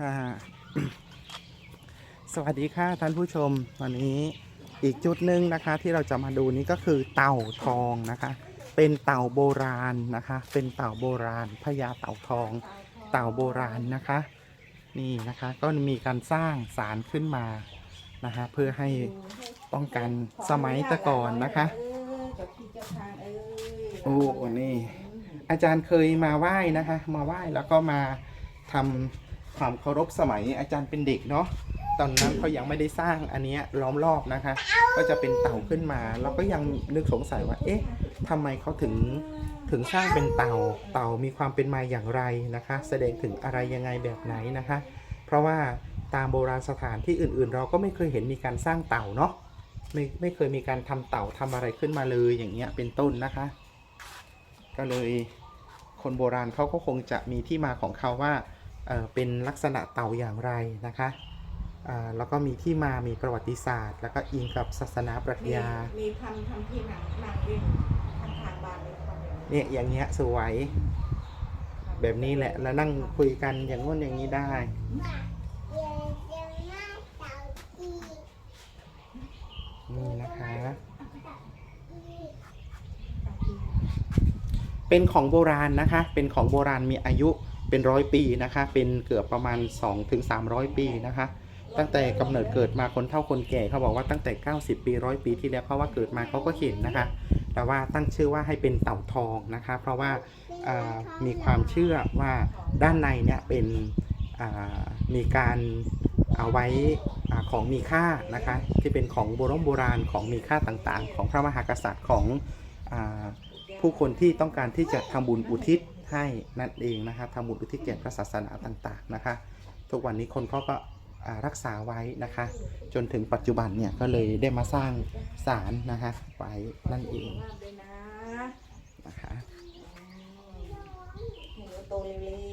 ค่ะสวัสดีค่ะท่านผู้ชมวันนี้อีกจุดหนึ่งนะคะที่เราจะมาดูนี้ก็คือเต่าทองนะคะ เป็นเต่าโบราณนะคะ เป็นเต่าโบราณพญาเต่าทอง เต่าโบราณนะคะ นี่นะคะก็มีการสร้างศาลขึ้นมานะคะเพื่อให้ป้องกันสมัยต่ก่อนนะคะโอ้นี่อาจารย์เคยมาไหว้นะคะ มาไหว้แล้วก็มาทำ ความเคารพสมัยอาจารย์เป็นเด็กเนาะตอนนั้นเขายังไม่ได้สร้างอันเนี้ยล้อมรอบนะคะ ก็จะเป็นเต่าขึ้นมาเราก็ยังนึกสงสัยว่า เอ๊ะทำไมเขาถึงถึงสร้างเป็นเต่า เต่ามีความเป็นมาอย่างไรนะคะ แสดงถึงอะไรยังไงแบบไหนนะคะ เพราะว่าตามโบราณสถานที่อื่นๆ เราก็ไม่เคยเห็นมีการสร้างเต่าเนาะไม่ไม่เคยมีการทำเต่าทำอะไรขึ้นมาเลยอย่างเงี้ยเป็นต้นนะคะ ก็เลยคนโบราณเขาก็คงจะมีที่มาของเขาว่า เอ่อเป็นลักษณะเต่าอย่างไรนะคะอ่าแล้วก็มีที่มามีประวัติศาสตร์ แล้วก็อิงกับศาสนาปรัชมีญา มีทำทำที่หนังหนังเล่นทางทางบ้านเลยครับเนี่ยอย่างเงี้ยสวย แบบนี้แหละแล้วนั่งคุยกันอย่างงู้นอย่างนี้ได้นี่นะคะ เป็นของโบราณนะคะ เป็นของโบราณมีอายุ เป็นร้อยปีนะคะ เป็นเกือบประมาณ 2-300 ปีนะคะ ตั้งแต่กำเนิดเกิดมาคนเฒ่าคนแก่เขาบอกว่าตั้งแต่ 90 ปีร้อยปีที่แล้วเพราะว่าเกิดมาเขาก็เห็นนะคะ แต่ว่าตั้งชื่อว่าให้เป็นเต่าทองนะคะ เพราะว่ามีความเชื่อว่าด้านในเนี่ยเป็นมีการเอาไว้ของมีค่านะคะที่เป็นของโบราณโบราณของมีค่าต่างๆ ของพระมหากษัตริย์ของอผู้คนที่ต้องการที่จะทำบุญอุทิศ ให้นั่นเองนะคะทำบุญอุทิศแก่พระศาสนาต่างๆนะคะ ทุกวันนี้คนเขาก็รักษาไว้นะคะ จนถึงปัจจุบันเนี่ยก็เลยได้มาสร้างศาลนะคะไว้นั่นเองนะคะห็นว่าโตเร็